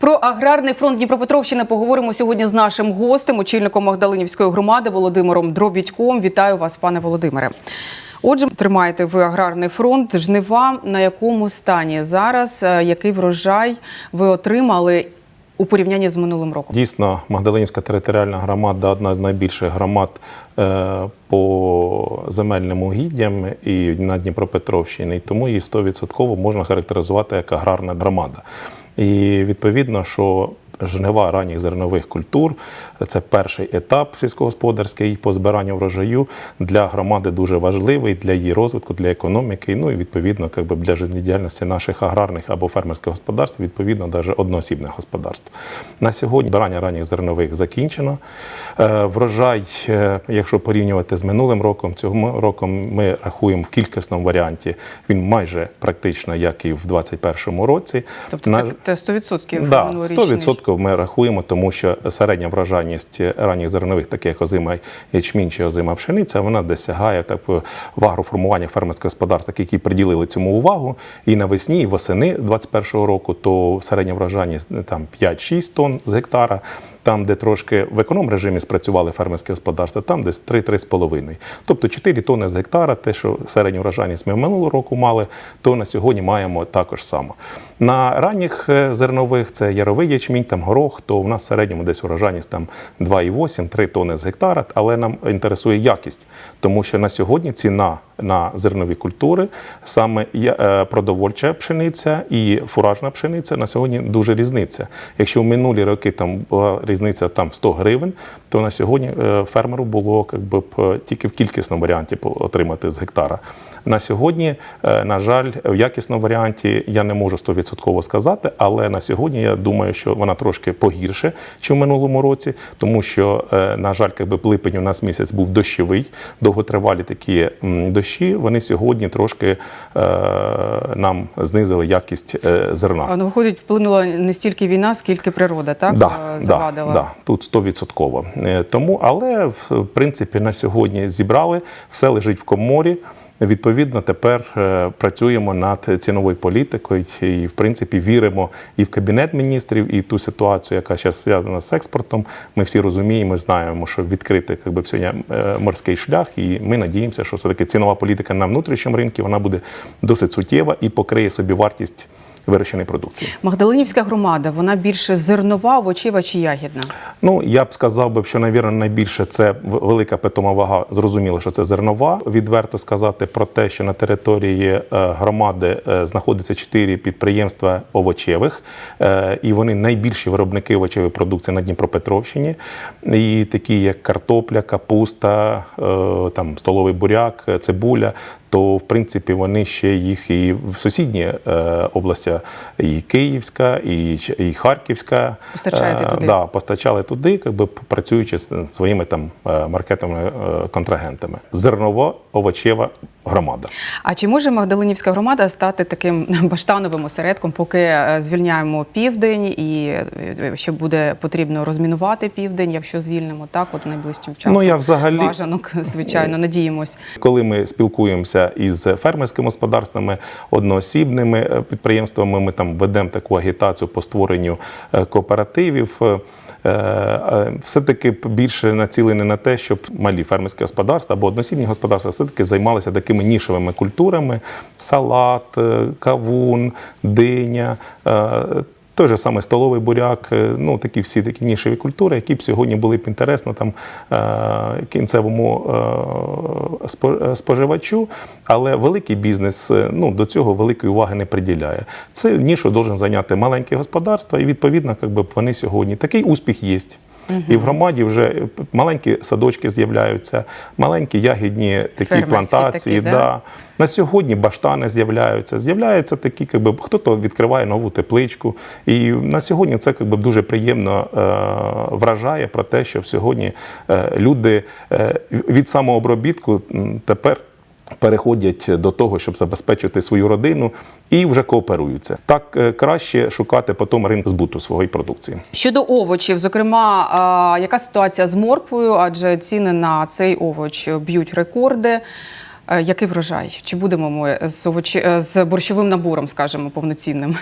Про аграрний фронт Дніпропетровщини поговоримо сьогодні з нашим гостем, очільником Магдалинівської громади Володимиром Дробідьком. Вітаю вас, пане Володимире. Отже, тримаєте ви аграрний фронт. Жнива на якому стані зараз? Е, Який врожай ви отримали у порівнянні з минулим роком? Дійсно, Магдалинівська територіальна громада одна з найбільших громад е, по земельним угіддям і на Дніпропетровщині, і тому її 100% можна характеризувати як аграрна громада. І відповідно, що жнива ранніх зернових культур. Це перший етап сільськогосподарський по збиранню врожаю для громади дуже важливий для її розвитку, для економіки. Ну і відповідно, якби для життєдіяльності наших аграрних або фермерських господарств, відповідно, навіть одноосібне господарство. На сьогодні збирання ранніх зернових закінчено. Е, врожай, е, якщо порівнювати з минулим роком, цього роком ми рахуємо в кількісному варіанті. Він майже практично як і в 2021 році. Тобто На... так, 100% да, 100% обов'язково ми рахуємо, тому що середня вражальність ранніх зернових, таких як озима ячмінь чи озима пшениця, вона досягає так в агроформуваннях фермерських господарств, які приділили цьому увагу. І навесні, і восени 2021 року, то середня вражальність там 5-6 тонн з гектара. Там, де трошки в економ режимі спрацювали фермерські господарства, там десь 3-3,5. Тобто 4 тонни з гектара, те, що середню врожайність ми минулого року мали, то на сьогодні маємо також само. На ранніх е, зернових це яровий ячмінь, там горох, то в нас в середньому десь врожайність там 2,8-3 тонни з гектара, але нам інтересує якість, тому що на сьогодні ціна на зернові культури, саме е, продовольча пшениця і фуражна пшениця на сьогодні дуже різниця. Якщо в минулі роки там була різниця там в 100 гривень, то на сьогодні е, фермеру було как би, тільки в кількісному варіанті отримати з гектара. На сьогодні, е, на жаль, в якісному варіанті я не можу 100% сказати, але на сьогодні я думаю, що вона трошки погірше, ніж в минулому році, тому що, е, на жаль, якби липень у нас місяць був дощовий, довготривалі такі дощі. Вони сьогодні трошки нам знизили якість зерна. А, ну, виходить, вплинула не стільки війна, скільки природа, так? Да, е, да, завадила. да, тут стовідсотково. Е, Тому, але в принципі на сьогодні зібрали, все лежить в коморі. Відповідно, тепер е, працюємо над ціновою політикою і, в принципі, віримо і в кабінет міністрів, і ту ситуацію, яка зараз зв'язана з експортом. Ми всі розуміємо, знаємо, що відкритий якби, сьогодні е, морський шлях, і ми надіємося, що все таки цінова політика на внутрішньому ринку вона буде досить суттєва і покриє собі вартість вирощеної продукції. Магдалинівська громада, вона більше зернова, овочева чи ягідна? Ну, я б сказав би, що, навірно, найбільше це велика питома вага. Зрозуміло, що це зернова. Відверто сказати про те, що на території е, громади е, знаходиться чотири підприємства овочевих, е, і вони найбільші виробники овочевої продукції на Дніпропетровщині. І такі, як картопля, капуста, там столовий буряк, цибуля. То в принципі вони ще їх і в сусідні е, області, і Київська, і, і Харківська. Постачаєте Е, туди? Да, постачали туди, якби працюючи з своїми там маркетами е, контрагентами. Зерново овочева громада. А чи може Магдалинівська громада стати таким баштановим осередком, поки е, звільняємо південь, і е, що буде потрібно розмінувати південь, якщо звільнимо так, от найближчим часом? Ну, я взагалі- бажанок, звичайно, надіємось. Коли ми спілкуємося із фермерськими господарствами, одноосібними е, підприємствами, ми там ведемо таку агітацію по створенню е, кооперативів. Е, е, Все-таки більше націлені на те, щоб малі фермерські господарства або односібні господарства все-таки займалися такими нішевими культурами: салат, е, кавун, диня. Той же самий столовий буряк, е, ну такі всі такі нішеві культури, які б сьогодні були б інтересно там е, кінцевому е, споживачу, але великий бізнес ну, до цього великої уваги не приділяє. Це нішу должен зайняти маленьке господарство, і відповідно, якби вони сьогодні такий успіх є. І в громаді вже маленькі садочки з'являються, маленькі ягідні такі Фермерські плантації. такі, да? да. На сьогодні баштани з'являються. З'являються такі, якби хто-то відкриває нову тепличку. І на сьогодні це якби, дуже приємно е, вражає про те, що сьогодні е, люди е, від самообробітку тепер. Переходять до того, щоб забезпечити свою родину, і вже кооперуються. Так е, краще шукати потім ринок збуту своєї продукції. Щодо овочів, зокрема, яка ситуація з морквою? Адже ціни на цей овоч б'ють рекорди. Е, Який врожай? Чи будемо ми з овоч... е, з борщовим набором, скажімо, повноцінним?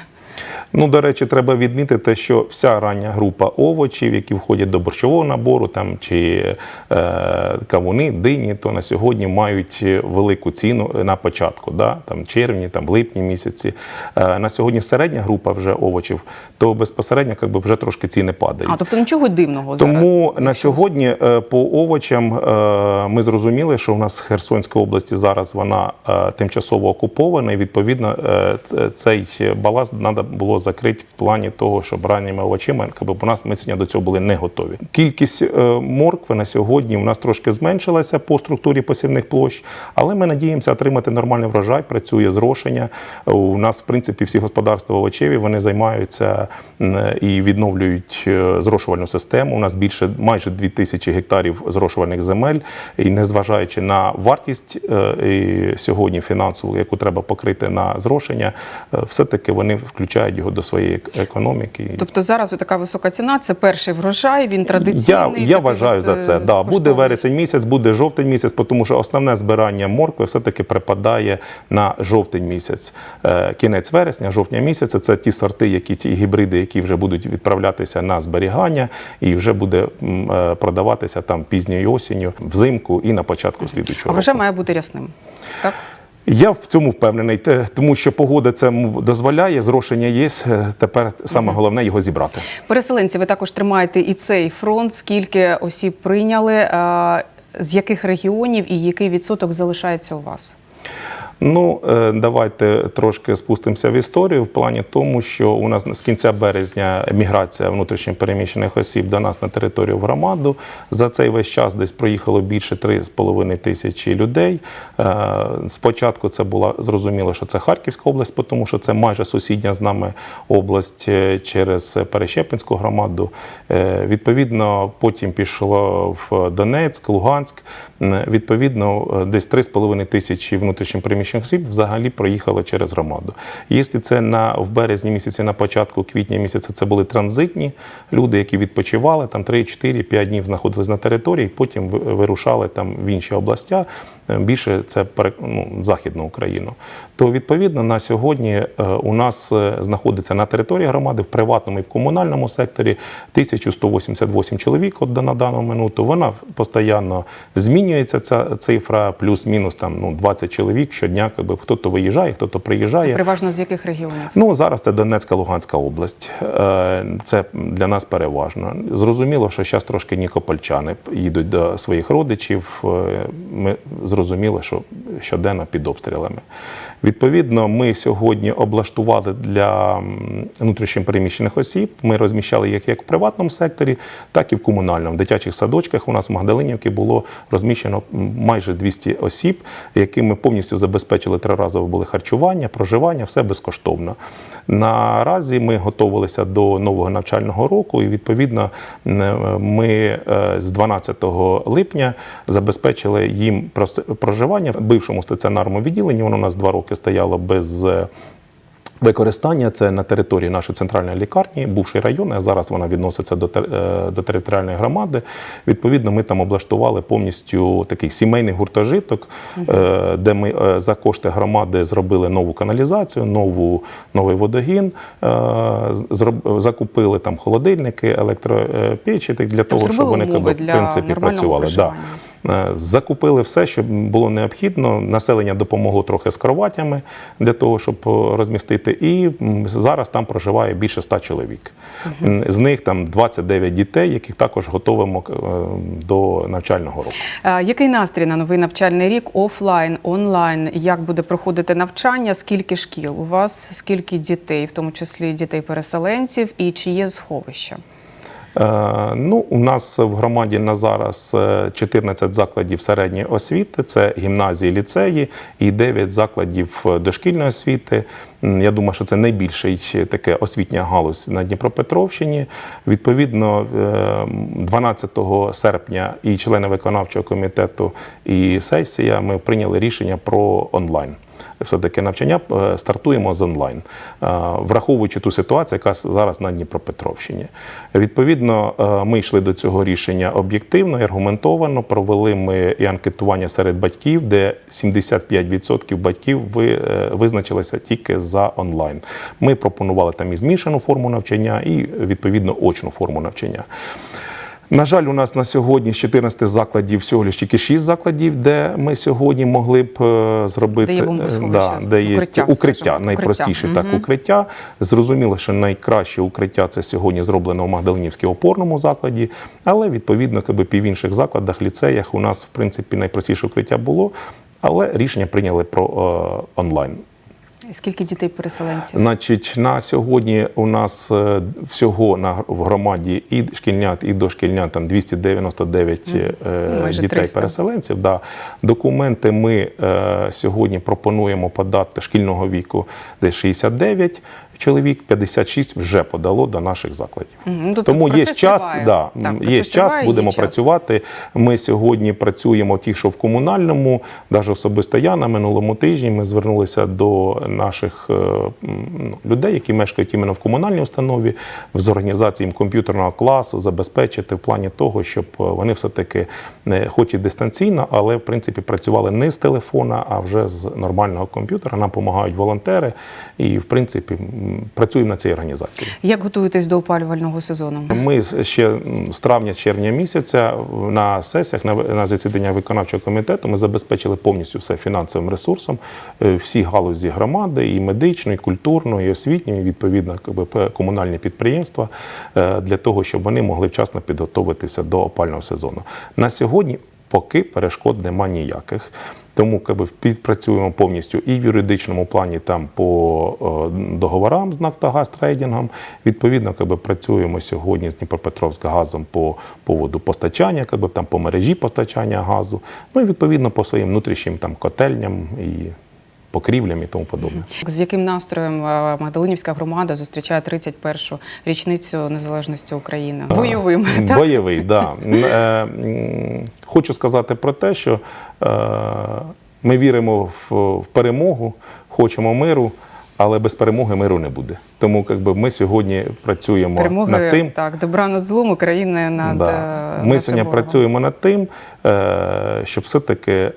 Ну, до речі, треба відмітити, що вся рання група овочів, які входять до борщового набору, там чи е, кавуни, дині, то на сьогодні мають велику ціну на початку, да? там червні, там липні місяці. Е, на сьогодні середня група вже овочів, то безпосередньо як би, вже трошки ціни падають. А тобто нічого дивного зараз. Тому на сьогодні е, по овочам е, ми зрозуміли, що у нас Херсонська області зараз вона е, тимчасово окупована, і відповідно е, цей баласт треба було закрити в плані того, щоб ранніми овочами, якби у нас ми сьогодні до цього були не готові. Кількість е, моркви на сьогодні у нас трошки зменшилася по структурі посівних площ, але ми надіємося отримати нормальний врожай. Працює зрошення. У нас, в принципі, всі господарства овочеві вони займаються і відновлюють е, зрошувальну систему. У нас більше майже 2000 гектарів зрошувальних земель. І незважаючи на вартість е, сьогодні фінансову, яку треба покрити на зрошення, е, все-таки вони включають його до своєї економіки. Тобто зараз така висока ціна, це перший врожай, він традиційний. Я, я вважаю за це. Да, буде вересень місяць, буде жовтень місяць, тому що основне збирання моркви все-таки припадає на жовтень місяць. Е, Кінець вересня, жовтня місяця це ті сорти, які ті гібриди, які вже будуть відправлятися на зберігання, і вже буде е, продаватися там пізньою осінню, взимку і на початку врожай року. має бути рясним. Так? Я в цьому впевнений, тому що погода це дозволяє, зрошення є. Тепер саме головне його зібрати. Переселенці, ви також тримаєте і цей фронт. Скільки осіб прийняли, з яких регіонів і який відсоток залишається у вас? Ну, е, давайте трошки спустимося в історію в плані тому, що у нас з кінця березня міграція внутрішньопереміщених осіб до нас на територію в громаду. За цей весь час десь проїхало більше 3,5 тисячі людей. Е, Спочатку це було зрозуміло, що це Харківська область, тому що це майже сусідня з нами область е, через Перещепинську громаду. Відповідно, потім пішло в Донецьк, Луганськ. Відповідно, десь 3,5 тисячі внутрішньо переміщених осіб взагалі проїхало через громаду. Якщо це на в березні місяці, на початку квітня місяця, це були транзитні люди, які відпочивали там 3, 4, 5 днів знаходились на території, потім вирушали там в інші областя. Е, Більше це ну, західну Україну. То відповідно на сьогодні е, у нас е, знаходиться на території громади в приватному і в комунальному секторі 1188 чоловік от на дану минуту. Вона постійно змінюється ця цифра, плюс-мінус там ну 20 чоловік щодня. Якби хто-то виїжджає, хто-то приїжджає. Переважно з яких регіонів? Ну зараз це Донецька, Луганська область. Е, Це для нас переважно. Зрозуміло, що зараз трошки нікопольчани їдуть до своїх родичів. Е, Ми зрозуміли, що щоденно під обстрілами. Відповідно, ми сьогодні облаштували для внутрішньопереміщених осіб. Ми розміщали їх як в приватному секторі, так і в комунальному. В дитячих садочках у нас в Магдалинівці було розміщено майже 200 осіб, яким ми повністю забезпечили триразове були харчування, проживання, все безкоштовно. Наразі ми готувалися до нового навчального року, і відповідно ми е, з 12 липня забезпечили їм проживання в бившому стаціонарному відділенні. Воно у нас два роки стояло без. е, Використання це на території нашої центральної лікарні, бувший район, а зараз вона відноситься до, е, до територіальної громади. Відповідно, ми там облаштували повністю такий сімейний гуртожиток, е, де ми за кошти громади зробили нову каналізацію, нову, новий водогін, закупили там холодильники, електропечі для того, щоб вони в принципі працювали. Да. Е, Закупили все, що було необхідно. Населення допомогло трохи з кроватями для того, щоб е, розмістити. І зараз там проживає більше 100 чоловік. З них там 29 дітей, яких також готуємо е, до навчального року. Який настрій на новий навчальний рік? Офлайн, онлайн? Як буде проходити навчання? Скільки шкіл у вас? Скільки дітей, в тому числі дітей-переселенців, і чи є сховища? Е, Ну, у нас в громаді на зараз е, 14 закладів середньої освіти, це гімназії, ліцеї і 9 закладів е, дошкільної освіти. Я думаю, що це найбільший е, таке освітня галузь на Дніпропетровщині. Відповідно, е, 12 серпня і члени виконавчого комітету, і сесія ми прийняли рішення про онлайн. Все-таки навчання е, стартуємо з онлайн, Е, враховуючи ту ситуацію, яка зараз на Дніпропетровщині. Відповідно, е, ми йшли до цього рішення об'єктивно і аргументовано. Провели ми і анкетування серед батьків, де 75% батьків визначилися тільки за онлайн. Ми пропонували там і змішану форму навчання, і відповідно очну форму навчання. На жаль, у нас на сьогодні з 14 закладів всього лише тільки 6 закладів, де ми сьогодні могли б е, зробити Де є да, де є укриття, укриття, найпростіше укриття. так укриття. Зрозуміло, що найкраще укриття це сьогодні зроблено в Магдалинівському опорному закладі, але відповідно, якби пів інших закладах, ліцеях у нас в принципі найпростіше укриття було, але рішення прийняли про е, онлайн. Скільки дітей переселенців? Значить, на сьогодні у нас е, всього на в громаді і шкільнят, і дошкільнят там 299 е, Ну, дітей 300. переселенців. Да. Документи ми е, сьогодні пропонуємо подати шкільного віку десь 69 чоловік, 56 вже подало до наших закладів. Ну, тобто Тому є час, да, Так, є час, триває, будемо є час. працювати. Ми сьогодні працюємо ті, що в комунальному, навіть особисто я на минулому тижні ми звернулися до наших е, ну, людей, які мешкають іменно в комунальній установі, з організацією комп'ютерного класу, забезпечити в плані того, щоб е, вони все-таки не хоч і дистанційно, але в принципі працювали не з телефона, а вже з нормального комп'ютера. Нам допомагають волонтери, і в принципі працюємо на цій організації. Як готуєтесь до опалювального сезону? Ми ще з травня-червня місяця на сесіях, на, на засіданнях виконавчого комітету ми забезпечили повністю все фінансовим ресурсом, е, всі галузі громади, і медичну, і культурну, і освітню, і відповідно комунальні підприємства е, для того, щоб вони могли вчасно підготуватися до опального сезону. На сьогодні поки перешкод нема ніяких. Тому би, підпрацюємо повністю і в юридичному плані там по е, договорам з Нафтогаз трейдингом. Відповідно, би, працюємо сьогодні з Дніпропетровськгазом по поводу постачання, би, там, по мережі постачання газу. Ну і відповідно по своїм внутрішнім там, котельням і покрівлям і тому подобне. З яким настроєм е, Магдалинівська громада зустрічає 31-шу річницю незалежності України? Бойовим, так? Бойовий, да. Е, Хочу сказати про те, що е, ми віримо в, перемогу, хочемо миру, але без перемоги миру не буде. Тому якби, ми сьогодні працюємо Перемоги, над тим. так, добра над злом України над Да. Ми над сьогодні ворогом. працюємо над тим, щоб все-таки е,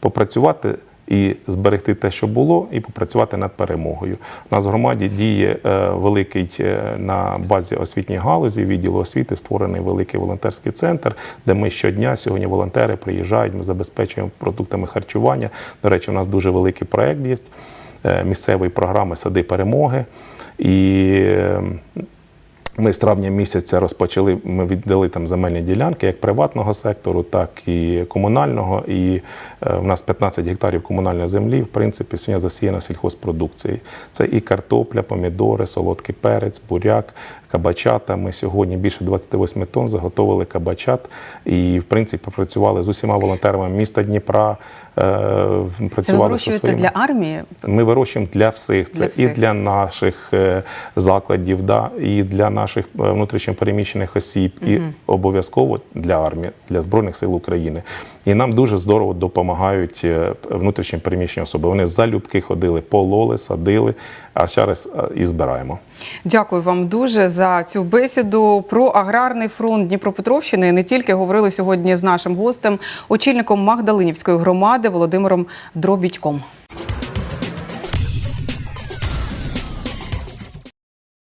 попрацювати і зберегти те, що було, і попрацювати над перемогою. У нас в громаді діє е, великий е, на базі освітньої галузі, відділу освіти, створений великий волонтерський центр, де ми щодня сьогодні волонтери приїжджають, ми забезпечуємо продуктами харчування. До речі, у нас дуже великий проєкт є е, місцевої програми Сади перемоги. І ми з травня місяця розпочали. Ми віддали там земельні ділянки як приватного сектору, так і комунального. І е, в нас 15 гектарів комунальної землі. В принципі, сьогодні засіяно сільхозпродукцією. Це і картопля, помідори, солодкий перець, буряк, кабачата. Ми сьогодні більше 28 тонн заготовили кабачат і, в принципі, працювали з усіма волонтерами міста Дніпра. Е, Це ви Працювали вирощуєте своїми. для армії? Ми вирощуємо для всіх. Це Для і для наших е, закладів, да, і для наших е, внутрішньопереміщених осіб, і обов'язково для армії, для Збройних сил України. І нам дуже здорово допомагають е, внутрішньопереміщені особи. Вони залюбки ходили, пололи, садили, а зараз і збираємо. Дякую вам дуже за цю бесіду про аграрний фронт Дніпропетровщини. Не тільки говорили сьогодні з нашим гостем, очільником Магдалинівської громади Володимиром Дробідьком.